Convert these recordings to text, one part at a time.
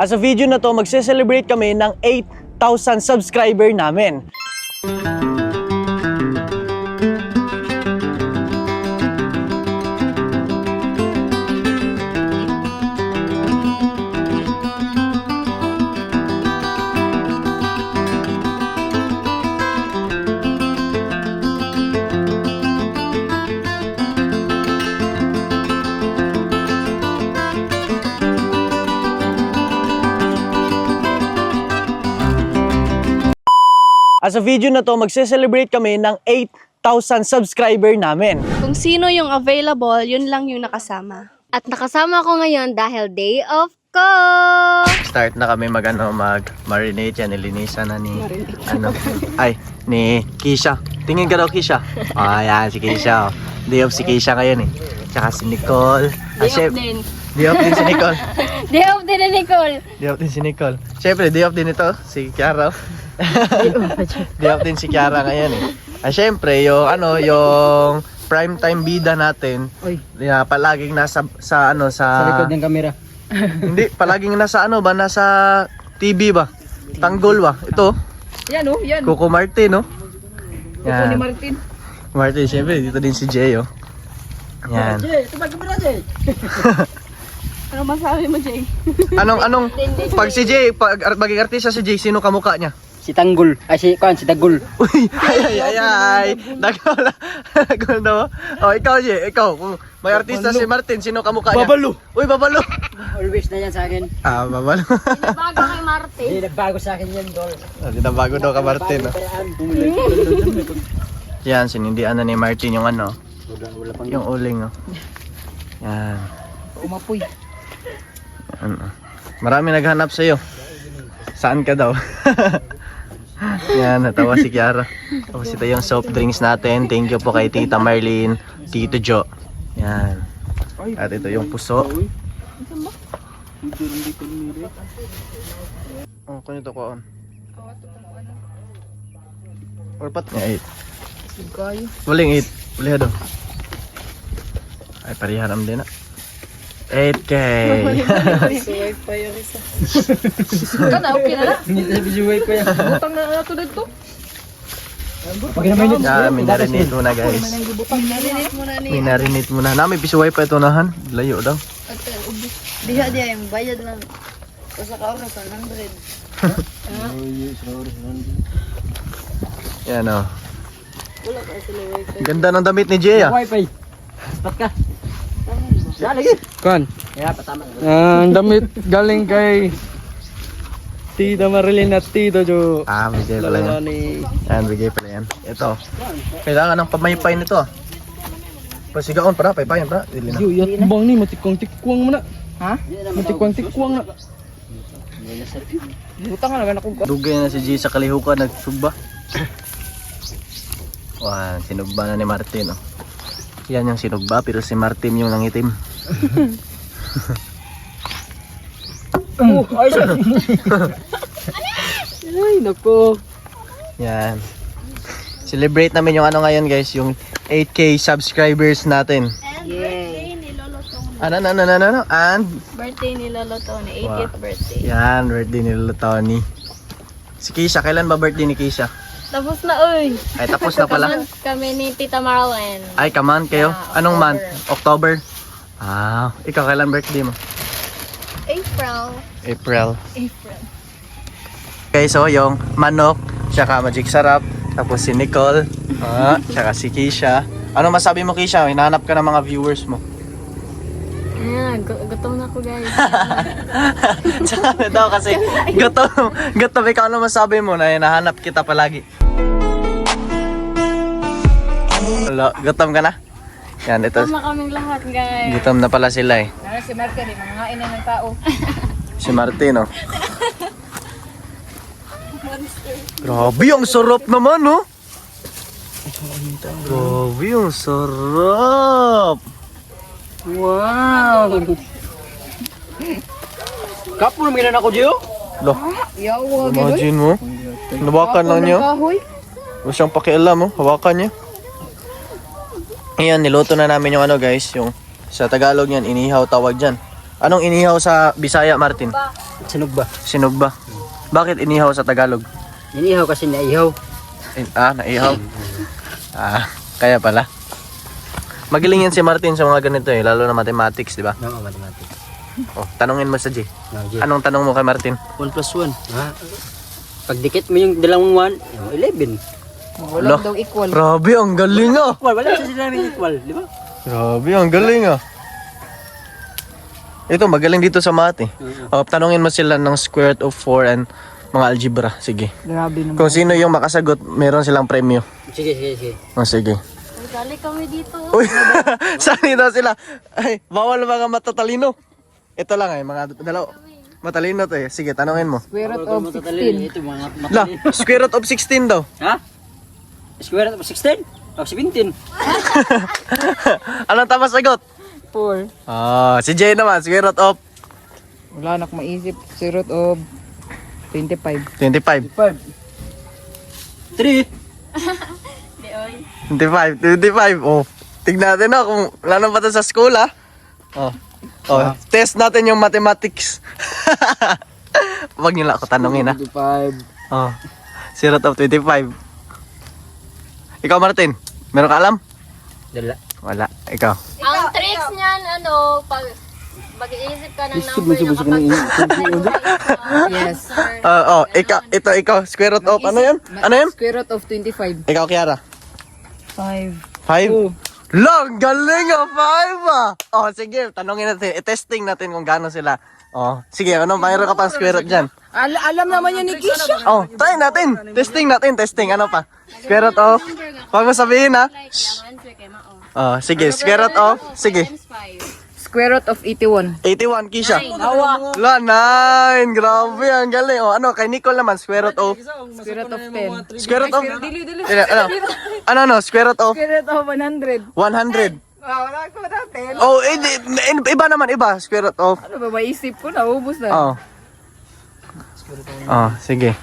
As sa video na to, magse-celebrate kami ng 8,000 subscriber namin. As sa video na to, magse-celebrate kami ng 8,000 subscriber namin. Kung sino yung available, yun lang yung nakasama. At nakasama ko ngayon dahil day off ko! Start na kami mag ano, mag marinate yan, nilinisan na ni ano, ay ni Kisha. Tingin ka daw Kisha. Ah, yan si Kisha. Oh. Day off si Kisha ngayon eh. Tsaka si Nicole. Ah, syem- din. Day off din si Nicole. Day off din ni Nicole! Day off din si Nicole. Siyempre, day off din ito, si Kiara. day off din si Kiara ngayon eh. Ah, siyempre, yung ano, yung prime time bida natin, na palaging nasa sa ano sa, Sa likod ng kamera. hindi, palaging nasa ano ba, nasa TV ba? Tanggol ba? Ito, Yan oh, yan. Coco Martin, no? Yan. Martin. Martin, siyempre, dito din si Jay, oh. Yan. Jay, ito ba kamera Jay? Ano masabi mo, Jay? Anong, anong, pag si Jay, pag maging artista si Jay, sino kamukha niya? Si Tanggol. Ay, si, kuan, si Tagol. Uy, ay, ay, ay, ay. Na. Nagaw na mo. Oh, ikaw, Jay, ikaw. Kung may artista si Martin, sino kamukha niya? Babalo. Uy, babalo. Always na yan sa akin. Ah, babalo. Bago kay Martin. Hindi, nagbago sa akin yan, Dol. Hindi na bago daw ka, Martin. Oh. Yan, sinindihan na ni Martin yung ano, Wala, wala pang yung uling, oh. Yan. umapoy. Ano? Marami naghanap sa'yo. Saan ka daw? Yan, natawa si Kiara. Tapos ito yung soft drinks natin. Thank you po kay Tita Marlene, Tito Jo. Yan. At ito yung puso. Oh, kunin to ko on. Or pat nga 8. Waling 8. Uliha daw. Ay, pariharam din na. 8K. Kada, okay na lang. Hindi na bijuway pa yan. Butang na nato dito. Pag naman minarinate muna guys. Marinate mo na ni. Minarinate muna. Nami pisuway pa ito nahan. Layo daw. Diha diha yung bayad lang. Sa ka oras, 100. Yan o. Ganda ng damit ni Jay ah. Wifi. Stop ka. Lagi. Kuan. Kaya patama. Ang damit galing kay Tita Marilyn at Tito Jo. Ah, bigay pala yan. ni Yan, bigay pala yan. Ito. Kailangan ng pamaypay nito ah. Pasigaon para, paypayan para. Dili na. Yo, yat bang ni matikwang tikwang mo na. Ha? Matikwang tikwang na. Butang na ako. Dugay na si Jay sa kalihukan, nagsugba. Wow, sinugba na ni Martin oh. Yan yung sinugba, pero si Martin yung nangitim. Oh, ay. ay, nako. Yan. Celebrate namin yung ano ngayon guys, yung 8k subscribers natin. Birthday ni Lolo Tony. Ano, ano, ano, ano, ano? And, Birthday ni Lolo Tony. 80th Wow. birthday. yan, birthday ni Lolo Tony. Si Keisha, kailan ba birthday ni Keisha? Tapos na, uy. Ay, tapos na pala. Kaman kami ni Tita Marlene. Ay, kaman kayo? Yeah, Anong month? October. Ah, ikaw kailan birthday mo? April. April. April. Okay, so yung manok, tsaka magic sarap, tapos si Nicole, ah, tsaka si Keisha. Ano masabi mo Keisha? Hinahanap ka ng mga viewers mo. Ah, gu- gutom na ako guys. Tsaka daw kasi gutom, gutom ikaw ano masabi mo na hinahanap kita palagi. Wala, gutom ka na? Yan, ito. Tama kaming lahat guys. Gutom na pala sila eh. Nara si Martin, eh, mga ngain na ng tao. Si Martin, oh. Grabe, ang sarap naman, oh. Grabe, ang sarap. Wow. Kapo na minan ako, Gio. Loh, Yawa, imagine mo. Nabakan lang niya. Huwag siyang pakialam, oh. Hawakan niya. Ayan, niluto na namin yung ano, guys. Yung sa Tagalog yan, inihaw tawag dyan. Anong inihaw sa Bisaya, Martin? Sinog ba? Sinog ba? Bakit inihaw sa Tagalog? Inihaw kasi naihaw. Eh, Ah, naihaw. Ah, kaya pala. Magaling yan si Martin sa mga ganito eh, lalo na mathematics, di ba? No, mathematics. Oh, tanungin mo sa G. No, G. Anong tanong mo kay Martin? 1 plus 1. Ha? Pag dikit mo yung dalawang 1, 11. Wala daw equal. Grabe, ang galing ah. Equal, wala siya sinabing equal, di ba? Grabe, ang galing ah. Ito, magaling dito sa math eh. Oh, tanungin mo sila ng square root of 4 and mga algebra. Sige. Grabe naman. Kung sino yung makasagot, meron silang premyo. Sige, sige, sige. Oh, sige. Uy, gali kami dito. Uy, saan daw sila? Ay, bawal mga matatalino. Ito lang eh, mga dalaw. Matalino to eh. Sige, tanungin mo. Square root of 16. Ito mga La, matalino. square root of 16 daw. Ha? Square root of 16? O 17? Anong tama sagot? 4. Ah, si Jay naman, square root of Wala na akong maisip. Square root of 25. 25. 5. 3. Di, oy. 25, 25. Oh, tignan natin na kung wala na pa to sa school ah. Oh. Oh, test natin yung mathematics. Huwag niyo lang ako tanungin ah. 25. Oh. Si root of 25. Ikaw Martin, meron ka alam? Dala. Wala. Ikaw. Ang tricks niyan, ano, pag mag-iisip ka ng Isip number na na Yes. Uh, oh, ikaw, ito ikaw, square root of ano yan? Ano yan? Square root of 25. Ikaw Kiara. 5. 5? Lang, galing ah, 5 ah. Oh, sige, tanongin natin, i-testing natin kung gaano sila. Oh, sige, ano, mayroon ka pang square root dyan? Al- alam naman yan ni Kisha. Oh, try natin. Testing natin, testing. Ano pa? Square root of. Huwag mo sabihin ha. Mao. Oh, sige, square root of. Sige. Times 5. Square root of 81. 81, Kisha. La, 9. Grabe, ang galing. Oh, ano, kay Nicole naman, square root of. Square root of 10. Square root of. Dili, dili. Ano, ano, ano, ano, square root of Square root of 100. 100. Wow, wala ko na 10. Oh, eh, eh, iba naman, iba. Square root of. Ano ba, maisip ko na, ubus na. Oh. Oh, sige.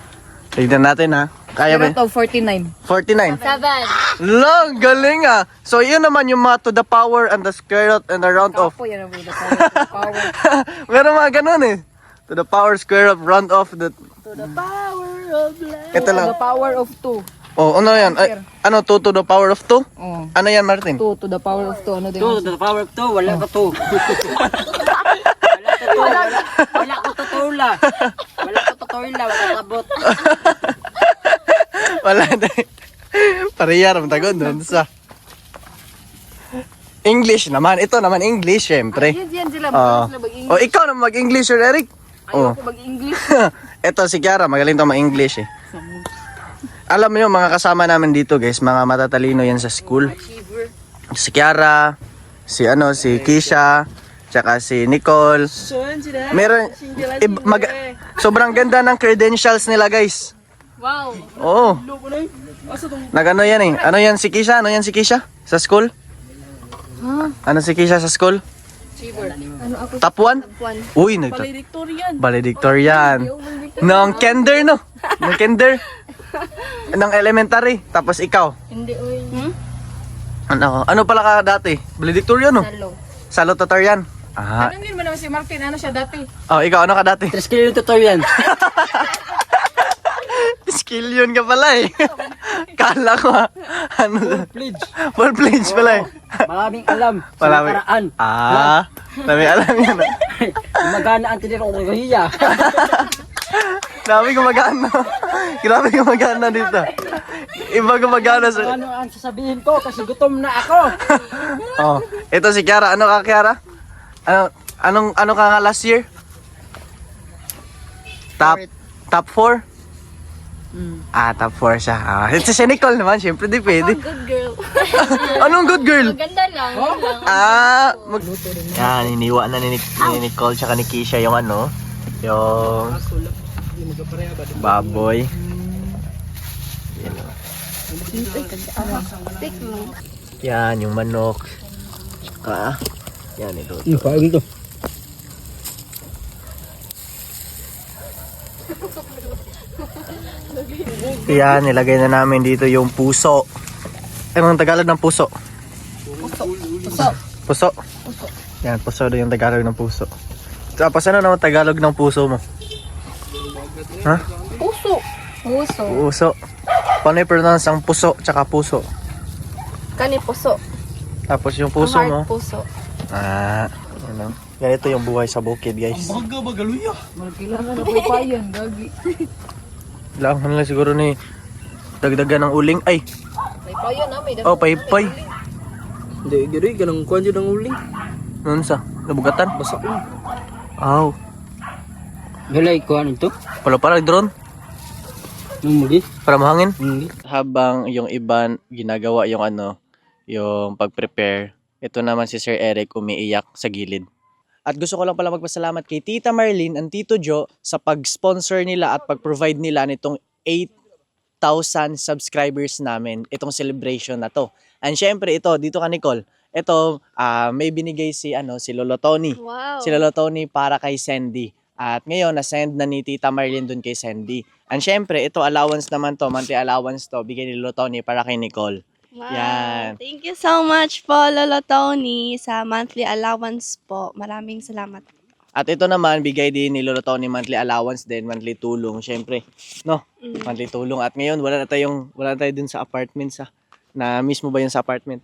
Tignan natin ha. Kaya ba? root of 49. 49. 7. Lang, galing ah. So, yun naman yung mga to the power and the square root and the round of. Kapo yan ang mga power. power. Meron mga ganun eh. To the power square of round off the... To the power of life. Ito To lang. the power of 2. Oh, ano yan? Ay, ano, 2 to the power of 2? Oh. Ano yan, Martin? 2 to the power of 2. Ano din? 2 to the power of 2, wala ka 2. 2, wala, ko tutula. Wala ko tutula, wala tabot. Wala na eh. Parehar, matagon dun sa... English naman. Ito naman English, syempre. Yan, yan sila. Mag-English. oh, ikaw naman mag-English, Sir Eric. Oh. Ayoko mag-English. Ito si Kiara, magaling to mag-English eh. Alam mo yung mga kasama namin dito guys, mga matatalino yan sa school. Si Kiara, si ano, si Kisha, tsaka si Nicole. Meron, ib- mag- sobrang ganda ng credentials nila guys. Wow. Oo. Nagano yan eh. Ano yan si Kisha? Ano yan si Kisha? Sa school? Ano si Kisha sa school? Top 1? Uy, nag Valedictorian. Valedictorian. Nung kinder, no? Nung kinder. Nung elementary. Tapos ikaw. Hindi, oy. Ano, ano pala ka dati? Valedictorian, no? Salo. Salutatorian. Ah. Anong yun mo naman si Martin? Ano siya dati? Oh, ikaw, ano ka dati? 3 skill yung tutorial. Skill yun ka pala eh. Kala ko ha. Ano? Pledge. Full pledge pala eh. Maraming alam sa Marami. nakaraan. Ah, dami alam yan. ah. Magana ang tinirong-rohiya. Grabe gumagana. Grabe gumagana dito. Iba gumagana sa... Ano ang sasabihin ko kasi gutom na ako. Oh, ito si Kiara. Ano ka, Kiara? Ano, anong, ano ka nga last year? Top, top 4? Ah, top 4 siya. Ah, ito si Nicole naman, syempre di pwede. Good girl. Anong good girl? Maganda lang. yun lang. Ah, mag... Yan, iniwa na ni, Nic- ni Nicole tsaka ni Kisha yung ano, yung baboy. Yan, oh. Yan, yung manok. Tsaka, yan ito. Ano pa ito? Yan, nilagay na namin dito yung puso. Anong Tagalog ng puso? Puso. Puso. Yan, puso daw yung Tagalog ng puso. Tapos ano naman Tagalog ng puso mo? Ha? Puso. Puso. Puso. Paano i-pronounce ang puso tsaka puso? Kani puso. Tapos yung puso Ang mo. heart puso. Ah, ano. Ganito yung buhay sa bukid, guys. Kailangan na po pa yun, gagi. Kailangan lang siguro ni dagdagan ng uling. Ay, May payo na, may oh, paypay. Hindi, gano'y ganang kuhan dyan ang uling. Nun sa, nabugatan. Basak lang. Aw, Galay, kuhan ito. pala pala drone. Nung muli. Para mahangin. Hindi. Habang yung iba ginagawa yung ano, yung pag-prepare, ito naman si Sir Eric umiiyak sa gilid. At gusto ko lang pala magpasalamat kay Tita Marlene and Tito Joe sa pag-sponsor nila at pag-provide nila nitong 8,000 subscribers namin itong celebration na to. And syempre ito, dito ka Nicole, ito ah, may binigay si ano si Lolo Tony. Wow. Si Lolo Tony para kay Sandy. At ngayon, na-send na ni Tita Marlene dun kay Sandy. And syempre, ito allowance naman to, monthly allowance to, bigay ni Lolo Tony para kay Nicole. Wow. Yan. Thank you so much po, Lolo Tony, sa monthly allowance po. Maraming salamat. At ito naman, bigay din ni Lolo Tony monthly allowance din, monthly tulong, syempre. No, Mm. monthly tulong. At ngayon, wala na tayong, wala na tayo dun sa apartment sa, na mismo ba yun sa apartment?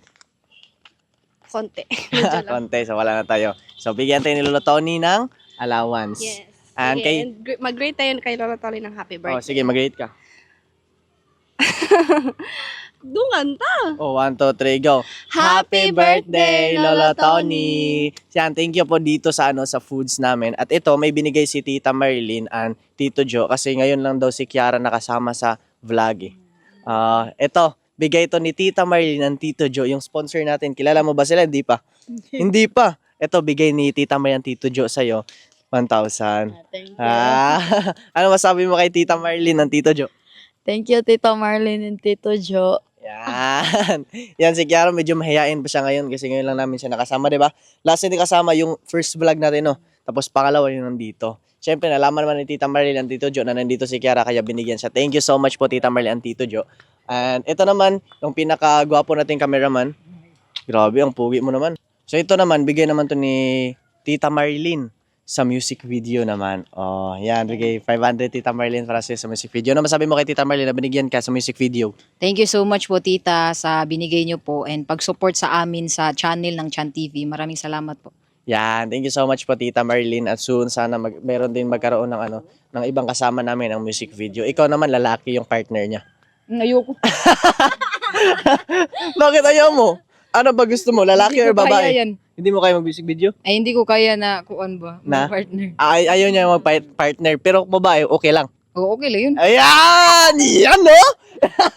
Konti. Konti, so wala na tayo. So, bigyan tayo ni Lolo Tony ng allowance. Yes. And Sige, kay, and gr- mag-grade tayo kay Lolo Tony ng happy oh, birthday. sige, mag-rate ka. Dungan ta! Oh, one, two, three, go. Happy birthday, Lolo Tony! Yan, thank you po dito sa ano sa foods namin. At ito, may binigay si Tita Marilyn and Tito Joe kasi ngayon lang daw si Kiara nakasama sa vlog eh. Ah, ito, bigay ito ni Tita Marilyn and Tito Joe, yung sponsor natin. Kilala mo ba sila? Hindi pa. Hindi pa. Ito, bigay ni Tita Marilyn and Tito Joe sa'yo. 1,000. Thank you. Ah, ano masabi mo kay Tita Marilyn and Tito Joe? Thank you, Tito Marlene and Tito Joe. Yan. Yan si Kiara medyo mahihain pa siya ngayon kasi ngayon lang namin siya nakasama, 'di ba? Last hindi kasama yung first vlog natin, no. Tapos pangalawa yung nandito. Siyempre, nalaman naman ni Tita Marlene and Tito Jo na nandito si Kiara kaya binigyan siya. Thank you so much po Tita Marlene and Tito Jo. And ito naman, yung pinakagwapo nating cameraman. Grabe, ang pugi mo naman. So ito naman, bigay naman to ni Tita Marlene sa music video naman. Oh, yan, bigay 500 Tita Marlene para sa sa music video. Ano masabi mo kay Tita Marlene na binigyan ka sa music video? Thank you so much po tita sa binigay niyo po and pag-support sa amin sa channel ng Chan TV. Maraming salamat po. Yan, thank you so much po Tita Marlene at soon sana mag, meron din magkaroon ng ano ng ibang kasama namin ng music video. Ikaw naman lalaki yung partner niya. Ayoko. Bakit ayaw mo? Ano ba gusto mo? Lalaki or Kaya babae? yan. Hindi mo kaya mag-music video? Ay hindi ko kaya na kuan ba? Na? Partner. Ay, ayaw niya mag partner pero babae okay lang. Oo, okay lang yun. Ayan! Yan no?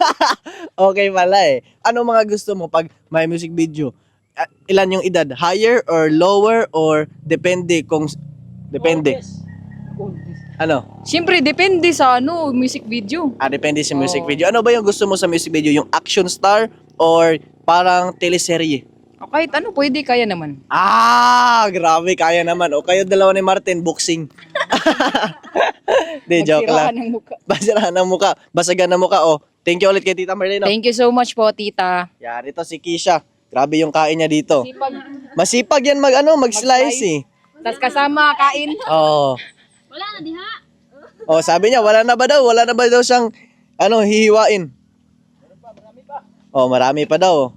okay pala eh. Ano mga gusto mo pag may music video? Ah, Ilan yung edad? Higher or lower or depende kung depende? Ano? Siyempre, depende sa ano, music video. Ah, depende sa music Oo. video. Ano ba yung gusto mo sa music video? Yung action star or parang teleserye? O kahit ano, pwede, kaya naman. Ah, grabe, kaya naman. O kayo dalawa ni Martin, boxing. Di, joke Magsiraan lang. ng mukha. Basirahan ng muka. Basagan ng muka. O, thank you ulit kay Tita Marlene. Thank you so much po, tita. Yan, ito si Kisha. Grabe yung kain niya dito. Sipag. Masipag yan mag, ano, mag-slice eh. Tapos kasama, kain. Oo. Wala na diha. Oh, sabi niya, wala na ba daw? Wala na ba daw siyang, ano, hihiwain? Oh, marami pa daw.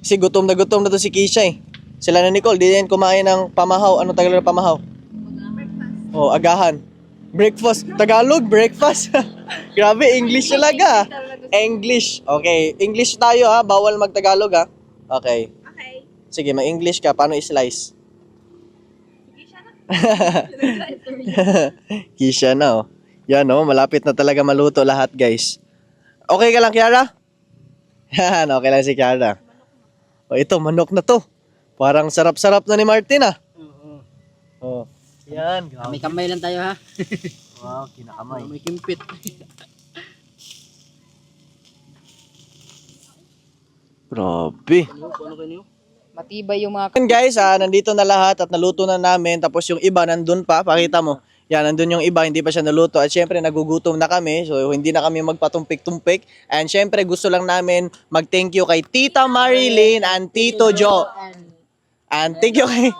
Kasi gutom na gutom na to si Kisha eh. Sila na Nicole, di din kumain ng pamahaw. Ano Tagalog na pamahaw? Oh, agahan. Breakfast. Tagalog, breakfast. Grabe, English talaga. English. Okay, English tayo ha. Bawal mag-Tagalog ha. Okay. Okay. Sige, mag-English ka. Paano i-slice? Kisha na oh. Yan oh, malapit na talaga maluto lahat guys. Okay ka lang, Kiara? Yan, okay lang si Kiara. Oh, ito, manok na to. Parang sarap-sarap na ni Martin ah. Oh. Yan, grabe. May kamay lang tayo ha. Wow, kinakamay. May kimpit. Grabe. Ano kayo? Matibay yung mga guys, ah, nandito na lahat at naluto na namin. Tapos yung iba nandun pa, pakita mo. Yan, nandun yung iba, hindi pa siya naluto. At syempre, nagugutom na kami. So, hindi na kami magpatumpik-tumpik. And syempre, gusto lang namin mag-thank you kay Tita Marilyn and Tito Joe. And thank you kay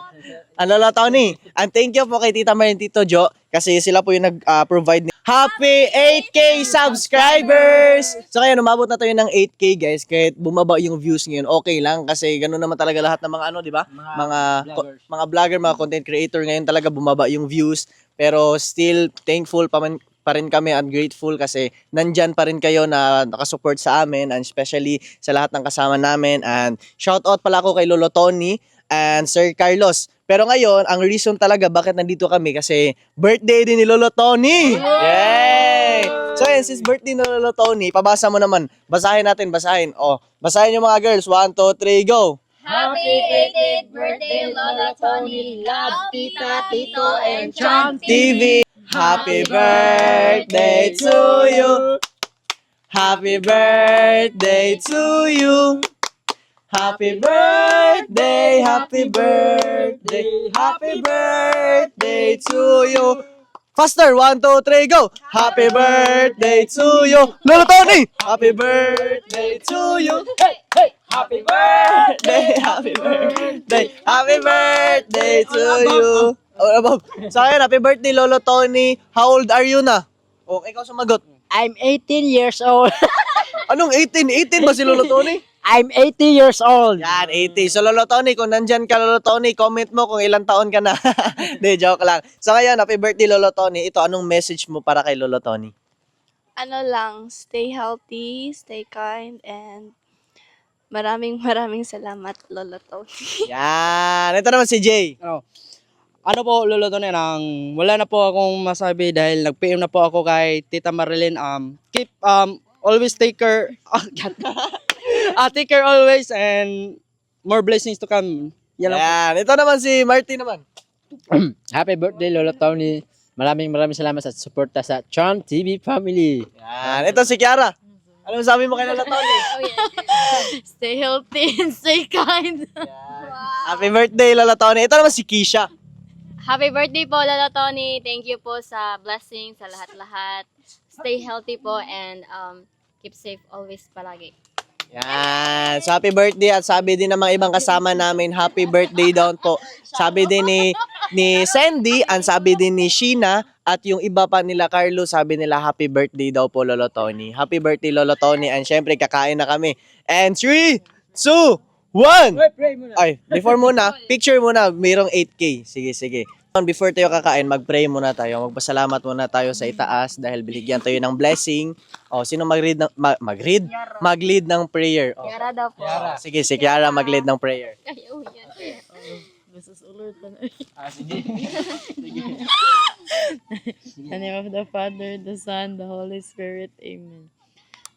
ang Lola Tony. And thank you po kay Tita Mar and Tito Jo kasi sila po yung nag-provide ni Happy 8K subscribers! So ngayon, umabot na tayo ng 8K guys. Kahit bumaba yung views ngayon, okay lang kasi ganun naman talaga lahat ng mga ano, di ba? Mga ko- mga vlogger, mga content creator ngayon talaga bumaba yung views. Pero still thankful pa, man, pa rin kami and grateful kasi nandyan pa rin kayo na nakasupport sa amin and especially sa lahat ng kasama namin. And shout out pala ako kay Lolo Tony and Sir Carlos. Pero ngayon, ang reason talaga bakit nandito kami kasi birthday din ni Lolo Tony. Yay! So yun, since birthday ni Lolo Tony, pabasa mo naman. Basahin natin, basahin. Oh, basahin yung mga girls. One, two, three, go! Happy 80th birthday, Lola Tony. Love, Tita, Tito, and Chon. TV. Happy birthday to you. Happy birthday to you. Happy birthday, happy birthday, happy birthday to you. Faster, one, two, three, go! Happy birthday to you! Lolo Tony! Happy birthday to you! Hey, hey! Happy birthday! Happy birthday! Happy birthday to you! Oh, above. Sa akin, happy birthday, Lolo Tony. How old are you na? Oh, ikaw sumagot. I'm 18 years old. Anong 18? 18 ba si Lolo Tony? I'm 80 years old. Yan, 80. So, Lolo Tony, kung nandyan ka, Lolo Tony, comment mo kung ilang taon ka na. Hindi, joke lang. So, ngayon, happy birthday, Lolo Tony. Ito, anong message mo para kay Lolo Tony? Ano lang, stay healthy, stay kind, and maraming maraming salamat, Lola Tony. Yan. Ito naman si Jay. Ano, ano po, Lolo Tony, ang wala na po akong masabi dahil nag-PM na po ako kay Tita Marilyn. Um, keep, um, always take care. Oh, God. Ah, take care always and more blessings to come. Yan. Yan. Ito naman si Marty naman. Happy birthday, Lolo Tony. Maraming maraming salamat sa suporta sa Charm TV family. Yan. Ito si Kiara. Ano sabi mo kay Lolo Tony? Stay healthy and stay kind. Happy birthday, Lolo Tony. Ito naman si Kisha. Happy birthday po, Lola Tony. Thank you po sa blessing sa lahat-lahat. Stay healthy po and um, keep safe always palagi. Yan. So, happy birthday at sabi din ng mga ibang kasama namin, happy birthday daw po. Sabi din ni, ni Sandy, ang sabi din ni Sheena, at yung iba pa nila Carlo, sabi nila happy birthday daw po Lolo Tony. Happy birthday Lolo Tony and syempre kakain na kami. And 3, 2, 1! Ay, before muna, picture muna, mayroong 8K. Sige, sige. Before tayo kakain, mag-pray muna tayo. Magpasalamat muna tayo sa itaas dahil binigyan tayo ng blessing. O, sino mag-read ng, ma- mag-read? Mag-lead ng prayer. O, Yara daw po. sige, si Kiara mag-lead ng prayer. Ayaw yan. In the name of the Father, the Son, the Holy Spirit. Amen.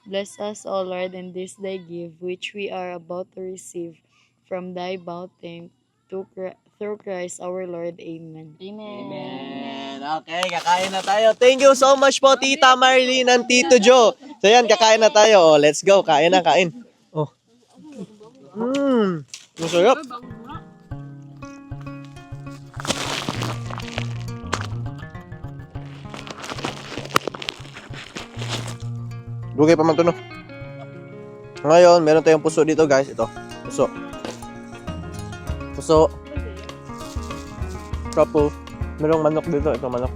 Bless us, O Lord, in this thy gift, which we are about to receive from thy bounty to Chri- through Christ our Lord. Amen. Amen. Okay, kakain na tayo. Thank you so much po, Tita Marlene and Tito Joe. So yan, kakain na tayo. Oh, let's go. Kain na, kain. Oh. Mmm. Masarap. Dugay pa man to, no? Ngayon, meron tayong puso dito, guys. Ito. Puso. Puso. Proper. merong manok dito. Ito manok.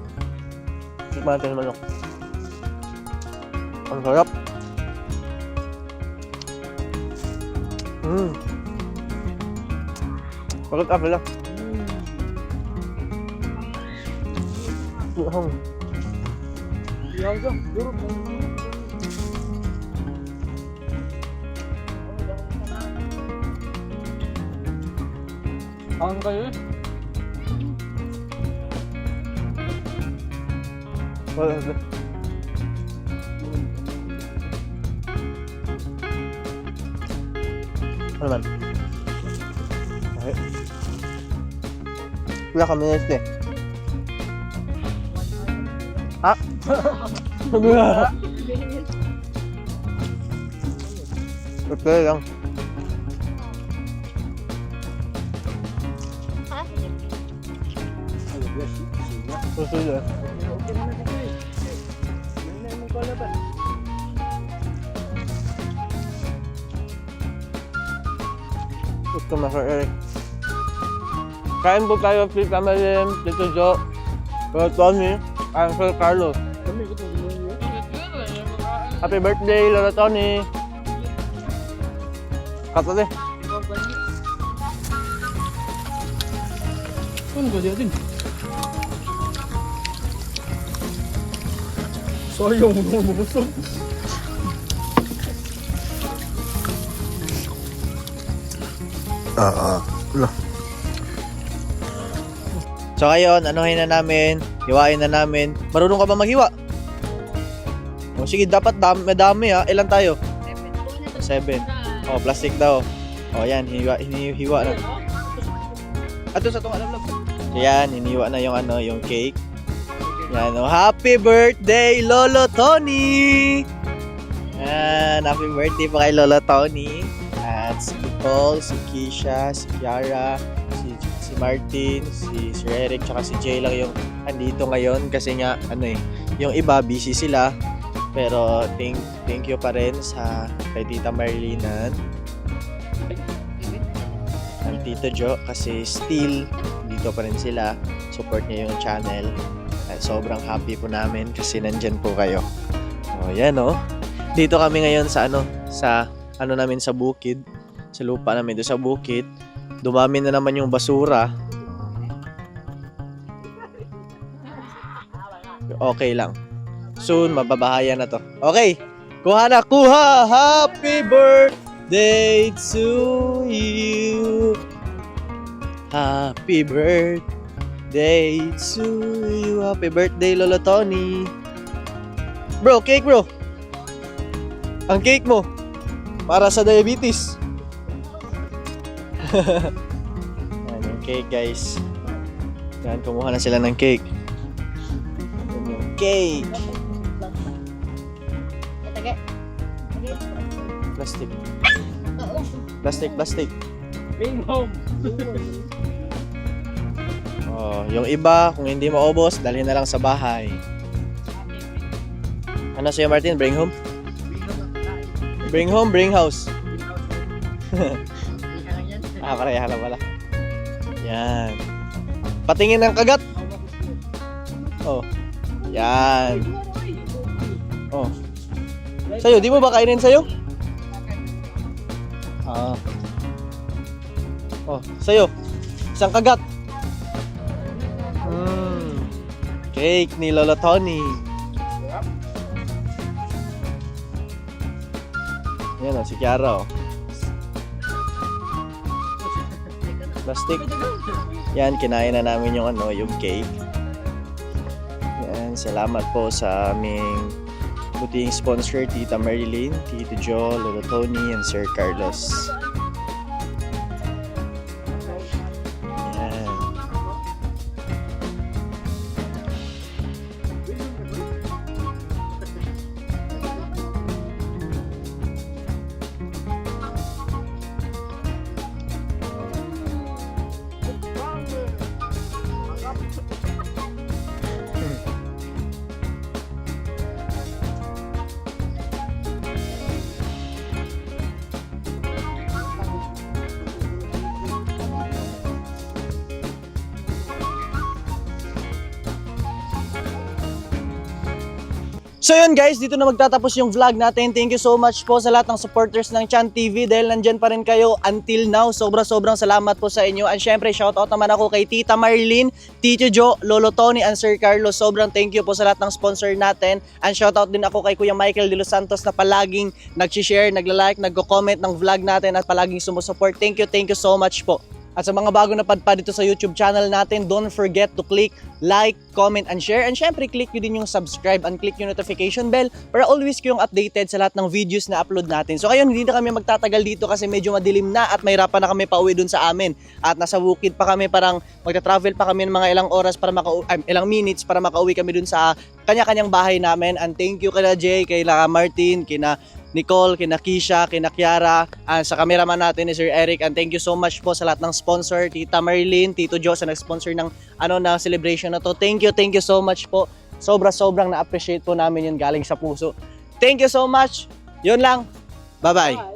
Tikman natin manok. Ang sarap. Mmm. Bakit ka pala? Mmm. Ang kayo eh. Wala na. Ano man? Okay. Wala kami na este. Ah! okay lang. Susunod. Gusto na Sir Eric. Kain po tayo, Tita Malim, Tito Jo, Lolo Tony, and Sir Carlos. Happy birthday, Lolo Tony! Katate. Oo. Wala. So ngayon, anuhin na namin, hiwain na namin. Marunong ka ba maghiwa? O sige, dapat dami, madami ha. Ilan tayo? Seven. Oh, plastic daw. Oh, yan, hiniwa, hinihiwa na. Ato sa tong alam Yan, hiniwa na yung ano, yung cake. Yan, oh, happy birthday, Lolo Tony! Yan, happy birthday po kay Lolo Tony. At si Nicole, si Kisha, si Kiara, si, si Martin, si Sir Eric, tsaka si Jay lang yung andito ngayon kasi nga, ano eh, yung iba busy sila. Pero thank, thank you pa rin sa kay Tita Marlenan ang Tito Jo kasi still dito pa rin sila. Support niya yung channel. Sobrang happy po namin kasi nandyan po kayo. Oh, yan oh. Dito kami ngayon sa ano, sa ano namin sa bukid. Sa lupa namin doon sa bukid. Dumami na naman yung basura. Okay lang. Soon, mababahayan na to. Okay. Kuha na, kuha! Happy birthday to you. Happy birthday to you. Happy birthday, Lolo Tony. Bro, cake bro. Ang cake mo. Para sa diabetes. Yan yung cake guys. Yan, kumuha na sila ng cake. Yan yung cake. Plastic. Plastic, plastic. Bring home. Yung iba, kung hindi maubos, dalhin na lang sa bahay. Ano sa'yo, Martin? Bring home? Bring home, bring house. ah, pareha lang pala. Yan. Patingin ng kagat. Oh. Yan. Oh. Sa'yo, di mo ba kainin sa'yo? Ah. Oh, sa'yo. Isang kagat. Cake ni Lolo Tony. Yan o, si Kiara o. Plastic. Yan, kinain na namin yung ano, yung cake. Yan, salamat po sa aming buting sponsor, Tita Marilyn, Tito Joe, Lolo Tony, and Sir Carlos. So yun guys, dito na magtatapos yung vlog natin. Thank you so much po sa lahat ng supporters ng Chan TV dahil nandyan pa rin kayo until now. Sobra-sobrang salamat po sa inyo. And syempre, shoutout naman ako kay Tita Marlene, Tito Jo, Lolo Tony, and Sir Carlos. Sobrang thank you po sa lahat ng sponsor natin. And shoutout din ako kay Kuya Michael De Los Santos na palaging nag-share, nagla-like, nagko-comment ng vlog natin at palaging sumusupport. Thank you, thank you so much po. At sa mga bago na padpad dito sa YouTube channel natin, don't forget to click like, comment, and share. And syempre, click nyo din yung subscribe and click yung notification bell para always kayong updated sa lahat ng videos na upload natin. So ngayon, hindi na kami magtatagal dito kasi medyo madilim na at mahirapan na kami pauwi dun sa amin. At nasa bukid pa kami, parang magta-travel pa kami ng mga ilang oras para maka ilang minutes para makauwi kami dun sa kanya-kanyang bahay namin. And thank you kila Jay, kila Martin, kina Nicole, kina Kisha, kina Kiara, ah, sa cameraman natin ni Sir Eric. And thank you so much po sa lahat ng sponsor, Tita Marilyn, Tito Joe sa nag-sponsor ng ano na celebration na to. Thank you, thank you so much po. Sobra-sobrang na-appreciate po namin yun galing sa puso. Thank you so much. Yun lang. Bye-bye.